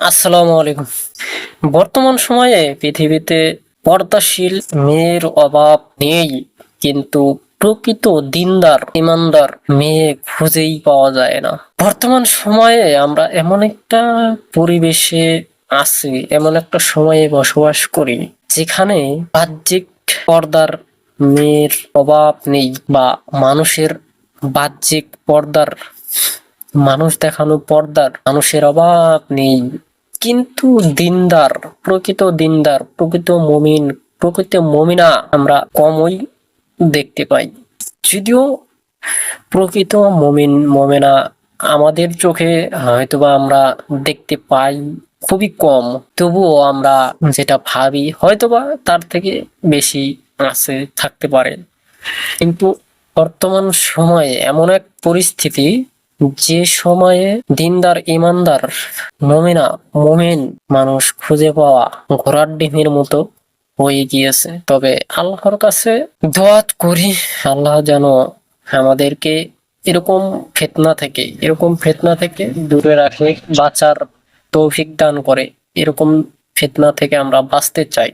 আসসালামু আলাইকুম। বর্তমান সময়ে পৃথিবীতে পর্দাশীল মেয়ের অভাব নেই, কিন্তু প্রকৃত দিনদার, ইমানদার মেয়ে খুঁজেই পাওয়া যায় না। বর্তমান সময়ে আমরা এমন একটা পরিবেশে আছি, এমন একটা সময়ে বসবাস করি, যেখানে বাহ্যিক পর্দার মেয়ের অভাব নেই বা মানুষের বাহ্যিক পর্দার, মানুষ দেখানো পর্দার মানুষের অভাব নেই। কিন্তু দিনদার, প্রকৃত দিনদার, প্রকৃত মমিন, প্রকৃত মমিনা আমরা কমই দেখতে পাই। যদিও প্রকৃত মমিন, মমেনা আমাদের চোখে হয়তোবা আমরা দেখতে পাই খুবই কম, তবুও আমরা যেটা ভাবি হয়তোবা তার থেকে বেশি আছে, থাকতে পারে। কিন্তু বর্তমান সময়ে এমন এক পরিস্থিতি, যে সময়ে দিনদার, ইমানদার মমিনা মমিন মানুষ খুঁজে পাওয়া ঘোড়ার ডিমের মতো হয়ে গিয়েছে। তবে আল্লাহর কাছে দোয়াত করি, আল্লাহ যেন আমাদেরকে এরকম ফেতনা থেকে, এরকম ফেতনা থেকে দূরে রাখে, বাঁচার তৌফিক দান করে, এরকম ফেতনা থেকে আমরা বাঁচতে চাই।